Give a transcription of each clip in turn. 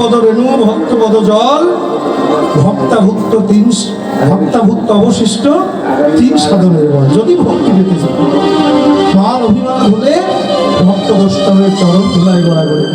ভক্তপদ রেণু ভক্তপদ জল, ভক্তাভুক্ত তিন ভক্তাভুক্ত অবশিষ্ট তিন সাধনের বল। যদি ভক্তি পেতে চান মান অভিমান হলে ভক্ত বৈষ্ণবের চরণ ধুলায় গড়া করে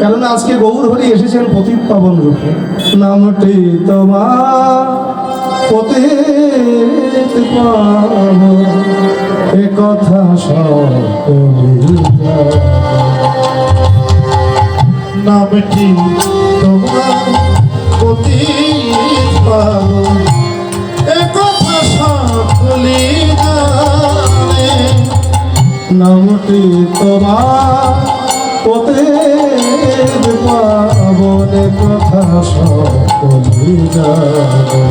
কেননা আজকে গৌর হরি এসেছেন পতিত পাবন রূপে। নামটি তোমার এ কথা সকলে নামটি তোমার পতিত পাবন এ কথা জানে নামটি তোমার পতিত পাবন কথা সকলে জানে।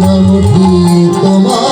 নামটি তোমার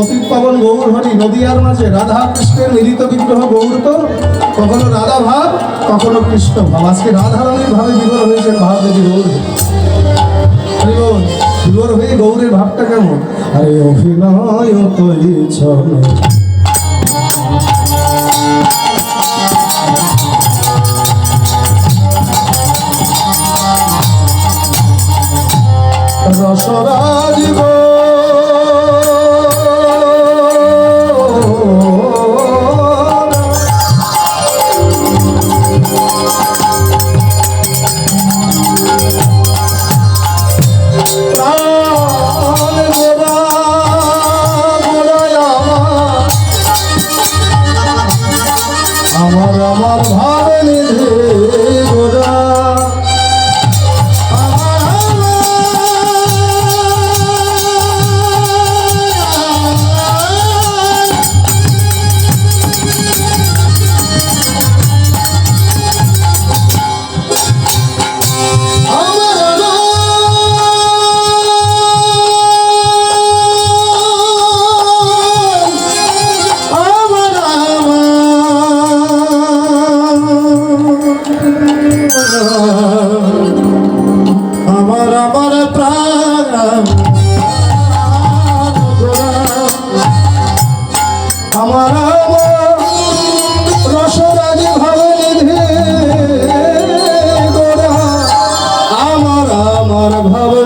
পতিত পাবন গৌর হরি, নদিয়ার মাঝে রাধা কৃষ্ণের মিলিত বিগ্রহ গৌর তো? কখনো রাধা ভাব, কখনো কৃষ্ণ ভাব। আজকে রাধা রানীর ভাবে বিবর হয়েছেন ভাব দেবী গৌর বিবর হয়ে গৌরের ভাবটা কেমন? আরে অভিনয় তৈরি রসরাজ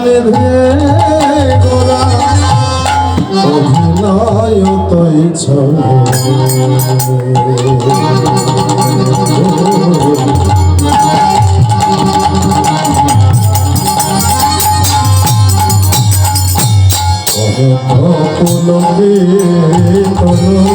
ভাব নিধে গোরা অভিনয় তৈ ছলে পুলকে তনু করো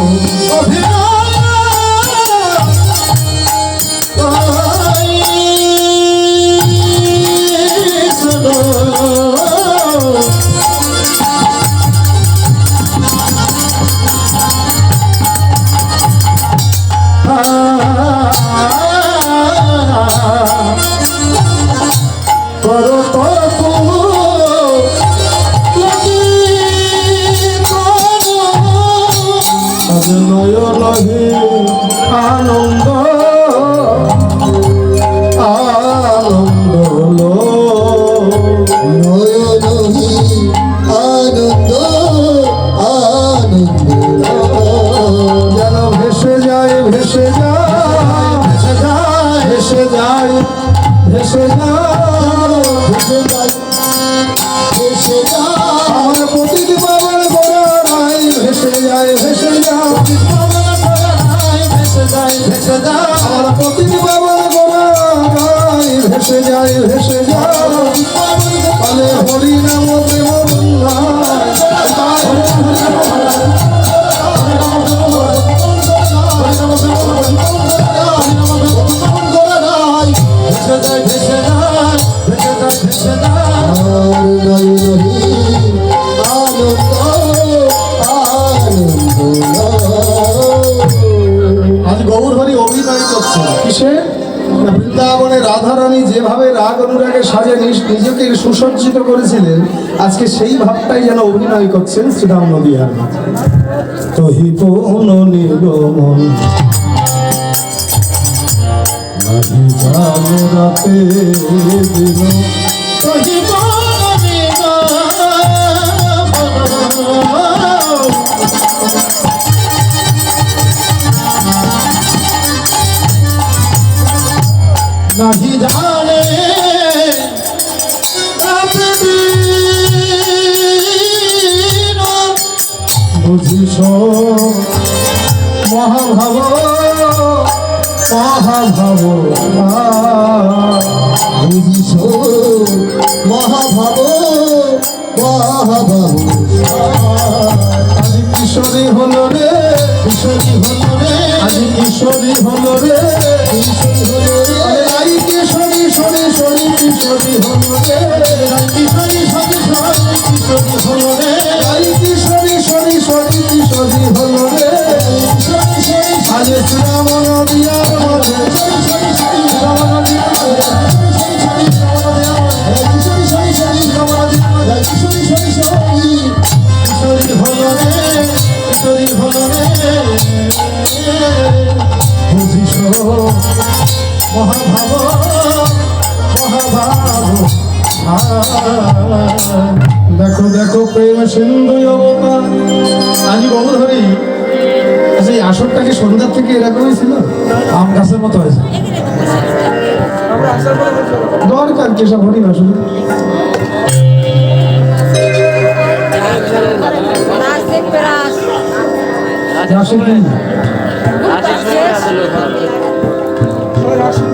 ভেসে যায় ভেসে যায়। মানে হরি নাম দেব আজ গৌর ভারি অভিনয় করছে। কিসে যায় রাধারানী যেভাবে রাগ অনুরাগে সাজে নিজেকে সুসজ্জিত করেছিলেন আজকে সেই ভাবটাই যেন অভিনয় করছেন শ্রীরাম নদিয়ার মাঝে তহি পৌন নিগমন রাতে দিন। নাহি জানে। বুঝিস মহাভাব মহাভাব বুঝিস মহাভাব মহাভাব কিশোরী হলো রে, কিশোরী হল রে কিশোরী হলো রে। সরি কিশোরী হলো রে কিশোরী হলো দেখো দেখো, প্রেম সিন্ধু অবতার। আজ বহু ধরি আচ্ছা এই আসরটা সন্ধ্যার থেকে এরকমই ছিল আম গাছের মতো হয়েছে। দরকার কি সব হরি আসলে রাশেদ